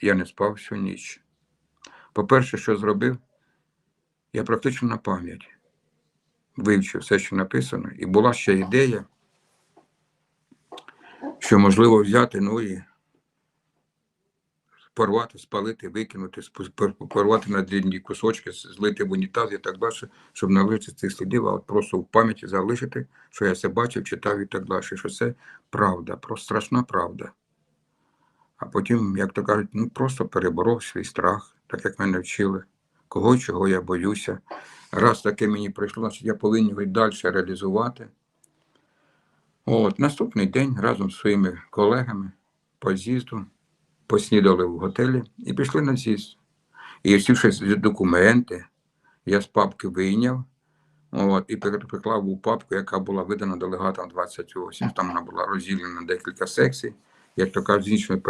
я не спав всю ніч. По-перше, що зробив, я практично на пам'ять вивчив все, що написано, і була ще ідея, що можливо взяти, ну і порвати, спалити, викинути, порвати на дрібні кусочки, злити в унітаз і так далі, щоб не цих слідів, а просто в пам'яті залишити, що я це бачив, читав і так далі, що це правда, просто страшна правда. А потім, як то кажуть, ну просто переборов свій страх, так як мене вчили, кого чого я боюся. Раз таке мені прийшло, значить я повинен його далі реалізувати. От, наступний день разом з своїми колегами по з'їзду поснідали в готелі і пішли на з'їзд. І всі документи я з папки вийняв от, і приклав у папку, яка була видана делегатам 28. Там вона була розділена на декілька секцій. Як то кажуть, з іншими